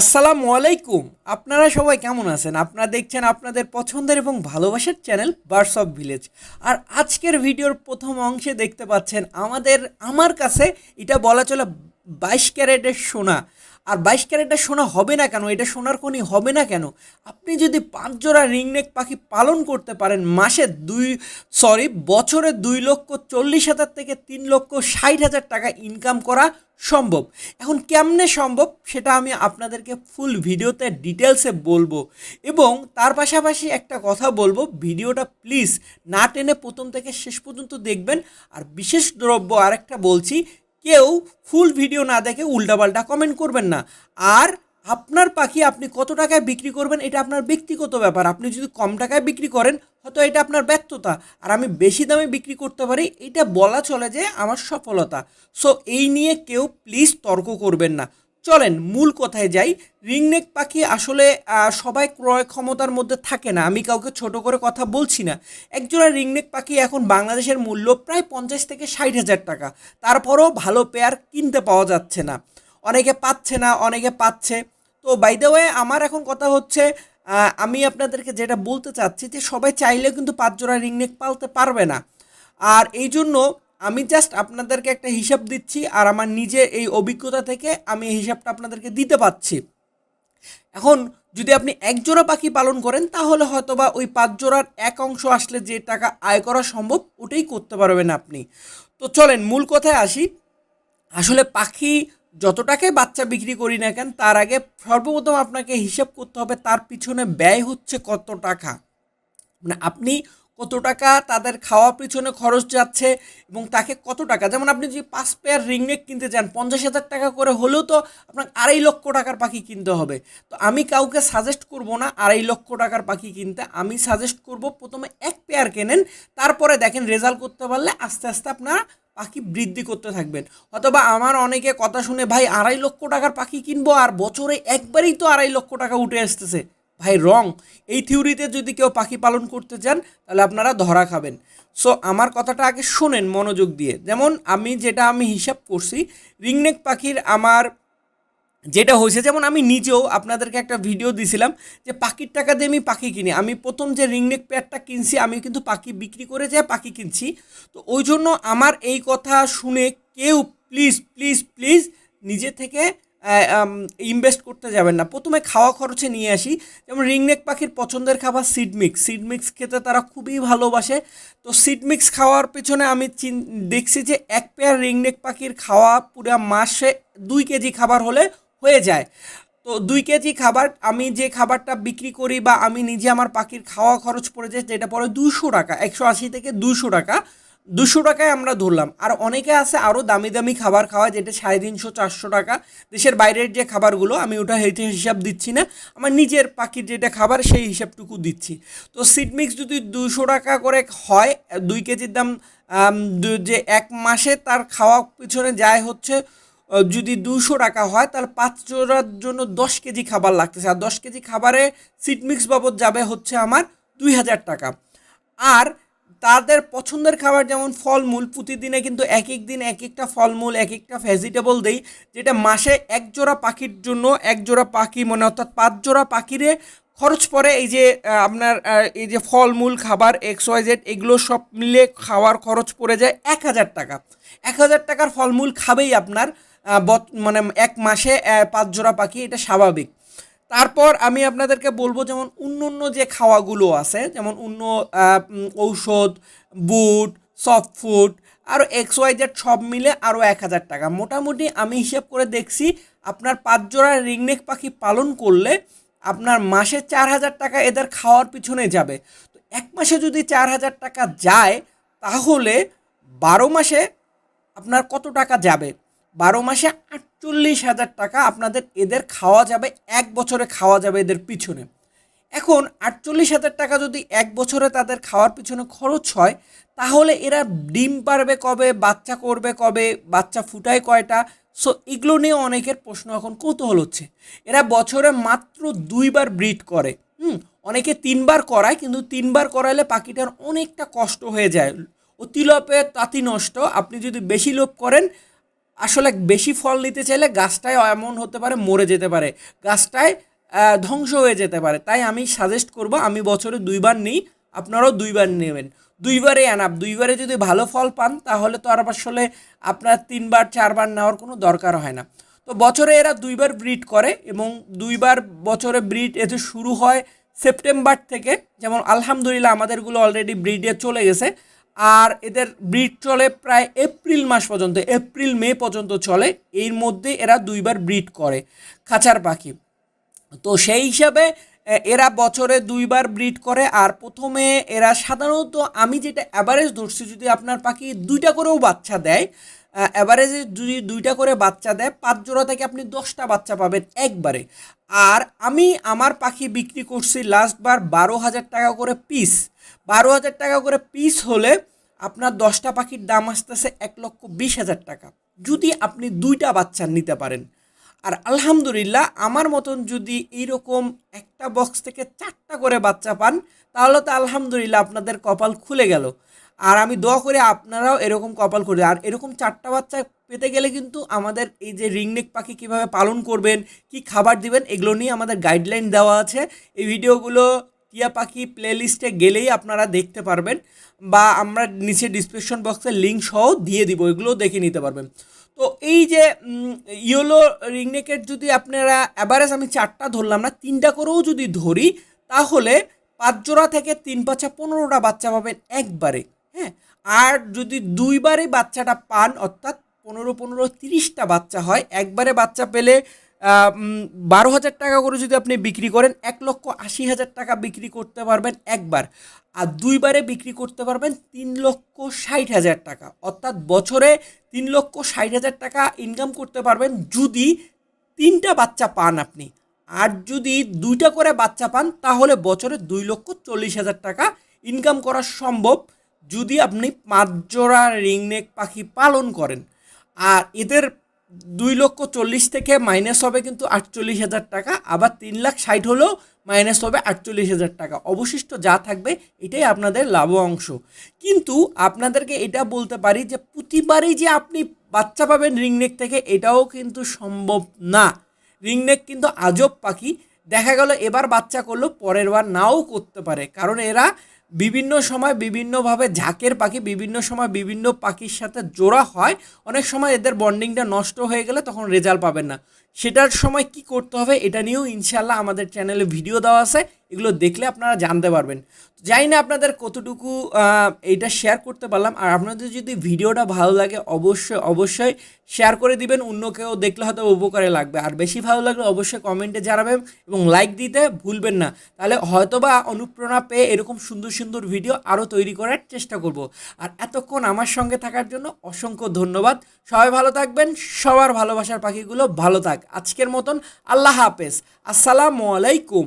আসসালামু আলাইকুম। আপনারা সবাই কেমন আছেন? আপনারা দেখছেন আপনাদের পছন্দের এবং ভালোবাসার চ্যানেল বার্স অফ ভিলেজ আর আজকের ভিডিওর প্রথম অংশে দেখতে পাচ্ছেন আমাদের, আমার কাছে এটা বলা চলে বাইশ ক্যারেটের সোনা। আর বাইশ ক্যারেটের সোনা হবে না কেন? এটা সোনার খনি হবে না কেন? আপনি যদি পাঁচ জোড়া রিংনেক পাখি পালন করতে পারেন, মাসে দুই সরি বছরে দুই লক্ষ চল্লিশ হাজার থেকে তিন লক্ষ ষাট হাজার টাকা ইনকাম করা সম্ভব। এখন কেমনে সম্ভব সেটা আমি আপনাদেরকে ফুল ভিডিওতে ডিটেলসে বলব। এবং তার পাশাপাশি একটা কথা বলব, ভিডিওটা প্লিজ না টেনে প্রথম থেকে শেষ পর্যন্ত দেখবেন। আর বিশেষ দ্রব্য আরেকটা বলছি কেউ ফুল ভিডিও না দেখে উল্টাপাল্টা কমেন্ট করবেন না। আর আপনার পাখি আপনি কত টাকায় বিক্রি করবেন এটা আপনার ব্যক্তিগত ব্যাপার। আপনি যদি কম টাকায় বিক্রি করেন, হয়তো এটা আপনার ব্যর্থতা। আর আমি বেশি দামে বিক্রি করতে পারি, এটা বলা চলে যে আমার সফলতা। সো এই নিয়ে কেউ প্লিজ তর্ক করবেন না। চলেন, মূল কথায় যাই। রিংনেক পাখি আসলে সবাই ক্রয় ক্ষমতার মধ্যে থাকে না। আমি কাউকে ছোট করে কথা বলছি না। একজোড়া রিংনেক পাখি এখন বাংলাদেশের মূল্য প্রায় পঞ্চাশ থেকে ষাট হাজার টাকা। তারপরেও ভালো পেয়ার কিনতে পাওয়া যাচ্ছে না। অনেকে পাচ্ছে না, অনেকে পাচ্ছে। তো বাই ওয়ে আমার এখন কথা হচ্ছে আমি আপনাদেরকে যেটা বলতে চাচ্ছি যে সবাই চাইলেও কিন্তু পাঁচ জোড়া রিংনেক পালতে পারবে না। আর এই জন্য আমি জাস্ট আপনাদেরকে একটা হিসাব দিচ্ছি আর আমার নিজে এই অভিজ্ঞতা থেকে আমি এই হিসাবটা আপনাদেরকে দিতে পারছি এখন যদি আপনি এক জোড়া পাখি পালন করেন, তাহলে হয়তোবা ওই পাঁচ জোড়ার এক অংশ আসলে যে টাকা আয় করা সম্ভব, ওটাই করতে পারবেন আপনি। তো চলেন, মূল কথায় আসি। আসলে পাখি যত বাচ্চা বিক্রি করি না কেন, তার আগে সর্বপ্রথম আপনাকে হিসাব করতে হবে তার পিছনে ব্যয় হচ্ছে কত টাকা। মানে আপনি কত টাকা তাদের খাওয়া পিছনে খরচ যাচ্ছে এবং তাকে কত টাকা? যেমন আপনি যদি পাঁচ পেয়ার রিংনেক কিনতে চান, পঞ্চাশ হাজার টাকা করে হলেও তো আপনার আড়াই লক্ষ টাকার পাখি কিনতে হবে। তো আমি কাউকে সাজেস্ট করব না আড়াই লক্ষ টাকার পাখি কিনতে। আমি সাজেস্ট করব প্রথমে এক পেয়ার কেনেন, তারপরে দেখেন রেজাল্ট করতে পারলে আস্তে আস্তে আপনারা পাখি বৃদ্ধি করতে থাকবেন। অথবা আমার অনেকে কথা শুনে, ভাই, আড়াই লক্ষ টাকার পাখি কিনবো আর বছরে একবারই তো আড়াই লক্ষ টাকা উঠে আসতেছে। ভাই রং এই থিওরিতে যদি কেউ পাখি পালন করতে চান, তাহলে আপনারা ধরা খাবেন। সো আমার কথাটা আগে শোনেন মনোযোগ দিয়ে। যেমন আমি যেটা আমি হিসাব করছি রিংনেক পাখির আমার যেটা হয়েছে, যেমন আমি নিজেও আপনাদেরকে একটা ভিডিও দিছিলাম যে পাখির টাকা দিয়ে আমি পাখি কিনি। আমি প্রথম যে রিংনেক পেয়ারটা কিনছি আমি কিন্তু পাখি বিক্রি করে যায় পাখি কিনছি। তো ওই জন্য আমার এই কথা শুনে কেউ প্লিজ প্লিজ প্লিজ নিজে থেকে ইনভেস্ট করতে যাবেন না। প্রথমে খাওয়া খরচে নিয়ে আসি। যেমন রিংনেক পাখির পছন্দের খাবার সিডমিক্স সিডমিক্স খেতে তারা খুবই ভালোবাসে। তো সিডমিক্স খাওয়ার পেছনে আমি দেখছি যে এক পেয়ার রিংনেক পাখির খাওয়া পুরো মাসে দুই কেজি খাবার হলে হয়ে যায়। তো দুই কেজি খাবার আমি যে খাবারটা বিক্রি করি বা আমি নিজে আমার পাখির খাওয়া খরচ পড়ে যায় যেটা পড়ে দুশো টাকা। একশো আশি থেকে দুশো টাকা। দুশো টাকায় আমরা ধরলাম। আর অনেকে আছে আরও দামি দামি খাবার খাওয়া যেটা সাড়ে তিনশো, চারশো টাকা। দেশের বাইরের যে খাবারগুলো, আমি ওটা হেঁটে হিসাব দিচ্ছি না। আমার নিজের পাখির যেটা খাবার, সেই হিসাবটুকু দিচ্ছি। তো সিডমিক্স যদি দুশো টাকা করে হয়, দুই কেজির দাম যে এক মাসে তার খাওয়া পিছনে যায় হচ্ছে যদি দুশো টাকা হয়, তাহলে পাঁচ জোড়ার জন্য দশ কেজি খাবার লাগতেছে। আর দশ কেজি খাবারে সিডমিক্স বাবদ যাবে হচ্ছে আমার দুই হাজার টাকা। আর তাদের পছন্দের খাবার যেমন ফলমূল, প্রতিদিনে কিন্তু এক এক দিন এক একটা ফলমূল, এক একটা ভেজিটেবল দেই, যেটা মাসে এক জোড়া পাখির জন্য এক জোড়া পাখি মানে অর্থাৎ পাঁচ জোড়া পাখিরে খরচ পড়ে এই যে আপনার এই যে ফলমূল, খাবার, এক্স ওয়াই জেড এগুলো সব মিলে খাওয়ার খরচ পড়ে যায় এক হাজার টাকা। এক হাজার টাকার ফলমূল খাবেই আপনার মানে এক মাসে পাঁচ জোড়া পাখি, এটা স্বাভাবিক। তারপর আমি আপনাদেরকে বলব যেমন অন্য অন্য যে খাওয়াগুলো আছে, যেমন অন্য ঔষধ, বুট সফট ফুড আরও এক্স ওয়াই জেড সব মিলে আরও এক হাজার টাকা। মোটামুটি আমি হিসাব করে দেখছি আপনার পাঁচ জোড়া রিংনেক পাখি পালন করলে আপনার মাসে চার হাজার টাকা এদের খাওয়ার পিছনে যাবে। তো এক মাসে যদি চার হাজার টাকা যায়, তাহলে বারো মাসে আপনার কত টাকা যাবে? বারো মাসে আটচল্লিশ হাজার টাকা আপনাদের এদের খাওয়া যাবে, এক বছরে খাওয়া যাবে এদের পিছনে। এখন আটচল্লিশ হাজার টাকা যদি এক বছরে তাদের খাওয়ার পিছনে খরচ হয়, তাহলে এরা ডিম পারবে কবে, বাচ্চা করবে কবে, বাচ্চা ফুটায় কয়টা? সো এগুলো নিয়ে অনেকের প্রশ্ন এখন কৌতূহল হচ্ছে। এরা বছরে মাত্র দুইবার ব্রিড করে। হুম, অনেকে তিনবার করায়, কিন্তু তিনবার করাইলে পাখিটার অনেকটা কষ্ট হয়ে যায়। অতিলোপে তাঁতি নষ্ট। আপনি যদি বেশি লোভ করেন আসলে বেশি ফল নিতে চাইলে গাছটায় এমন হতে পারে মরে যেতে পারে। গাছটায় ধ্বংস হয়ে যেতে পারে। তাই আমি সাজেস্ট করব, আমি বছরে দুইবার নিই, আপনারাও দুইবার নেবেন। দুইবারে আনাপ দুইবারে যদি ভালো ফল পান, তাহলে তো আর আসলে আপনার তিনবার, চারবার নেওয়ার কোনো দরকার হয় না। তো বছরে এরা দুইবার ব্রিড করে এবং দুইবার বছরে ব্রিড এতে শুরু হয় সেপ্টেম্বর থেকে, যেমন আলহামদুলিল্লাহ আমাদেরগুলো অলরেডি ব্রিডে চলে গেছে। আর এদের ব্রিড চলে প্রায় এপ্রিল মাস পর্যন্ত, এপ্রিল, মে পর্যন্ত চলে। এর মধ্যে এরা দুইবার ব্রিড করে খাঁচার পাখি। তো সেই হিসাবে এরা বছরে দুইবার ব্রিড করে আর প্রথমে এরা সাধারণত আমি যেটা অ্যাভারেজ ধরছি, যদি আপনার পাখি দুইটা করেও বাচ্চা দেয় অ্যাভারেজে যদি দুইটা করে বাচ্চা দেয়, পাঁচ জোড়া থেকে আপনি দশটা বাচ্চা পাবেন একবারে। আর আমি আমার পাখি বিক্রি করছি লাস্টবার বারো হাজার টাকা করে পিস বারো হাজার টাকা করে পিস হলে আপনার দশটা পাখির দাম আসতেছে এক লক্ষ বিশ হাজার টাকা। যদি আপনি দুইটা বাচ্চা নিতে পারেন আর আলহামদুলিল্লাহ, আমার মতন যদি এইরকম একটা বক্স থেকে চারটা করে বাচ্চা পান, তাহলে তো আলহামদুলিল্লাহ আপনাদের কপাল খুলে গেল। আর আমি দোয়া করে আপনারাও এরকম কপাল করে আর এরকম চারটা বাচ্চা পেতে গেলে কিন্তু আমাদের এই যে রিংনেক পাখি কীভাবে পালন করবেন, কি খাবার দিবেন, এগুলো নিয়ে আমাদের গাইডলাইন দেওয়া আছে। এই ভিডিওগুলো টিয়া পাখি প্লেলিস্টে গেলেই আপনারা দেখতে পারবেন বা আমরা নিচে ডিসক্রিপশন বক্সে লিঙ্ক সহ দিয়ে দিব এগুলো দেখে নিতে পারবেন। তো এই যে ইয়েলো রিংনেকের যদি আপনারা অ্যাভারেজ আমি চারটা ধরলাম না, তিনটা করেও যদি ধরি, তাহলে পাঁচ জোড়া থেকে তিন পাঁচা পনেরোটা বাচ্চা পাবেন একবারে হ্যাঁ? আর যদি দুইবারে বাচ্চাটা পান, অর্থাৎ পনেরো পনেরো তিরিশটা বাচ্চা হয়, একবারে বাচ্চা পেলে বারো হাজার টাকা করে যদি আপনি বিক্রি করেন, এক লক্ষ আশি হাজার টাকা বিক্রি করতে পারবেন একবার। আর দুইবারে বিক্রি করতে পারবেন তিন লক্ষ ষাট হাজার টাকা। অর্থাৎ বছরে তিন লক্ষ ষাট হাজার টাকা ইনকাম করতে পারবেন যদি তিনটা বাচ্চা পান আপনি। আর যদি দুইটা করে বাচ্চা পান, তাহলে বছরে দুই লক্ষ চল্লিশ হাজার টাকা ইনকাম করা সম্ভব যদি আপনি পাঁচ জোড়া রিংনেক পাখি পালন করেন। আর এদের দুই লক্ষ চল্লিশ থেকে মাইনাস হবে কিন্তু আটচল্লিশ হাজার টাকা, আবার তিন লাখ ষাট হলেও মাইনাস হবে আটচল্লিশ হাজার টাকা। অবশিষ্ট যা থাকবে এটাই আপনাদের লাভ অংশ। কিন্তু আপনাদেরকে এটা বলতে পারি যে প্রতিবারই যে আপনি বাচ্চা পাবেন রিংনেক থেকে, এটাও কিন্তু সম্ভব না। রিংনেক কিন্তু আজব পাখি। দেখা গেল এবার বাচ্চা করল, পরের বার নাও করতে পারে। কারণ এরা বিভিন্ন সময় বিভিন্নভাবে ঝাঁকের পাখি, বিভিন্ন সময় বিভিন্ন পাখির সাথে জোড়া হয়। অনেক সময় এদের বন্ডিংটা নষ্ট হয়ে গেলে তখন রেজাল্ট পাবেন না। সেটার সময় কি করতে হবে এটা নিয়েও ইনশাল্লাহ আমাদের চ্যানেলে ভিডিও দেওয়া আছে। এগুলো দেখলে আপনারা জানতে পারবেন। জানি না আপনাদের কতটুকু এইটা শেয়ার করতে পারলাম। আর আপনাদের যদি ভিডিওটা ভালো লাগে, অবশ্যই অবশ্যই শেয়ার করে দিবেন। অন্য কেউ দেখলে হয়তো উপকারে লাগবে। আর বেশি ভালো লাগলে অবশ্যই কমেন্টে জানাবেন এবং লাইক দিতে ভুলবেন না। তাহলে হয়তোবা অনুপ্রেরণা পেয়ে এরকম সুন্দর সুন্দর ভিডিও আরও তৈরি করার চেষ্টা করব। আর এতক্ষণ আমার সঙ্গে থাকার জন্য অসংখ্য ধন্যবাদ। সবাই ভালো থাকবেন। সবার ভালোবাসার পাখিগুলো ভালো থাক। আজকের মতন আল্লাহ হাফেজ। আসসালামু আলাইকুম।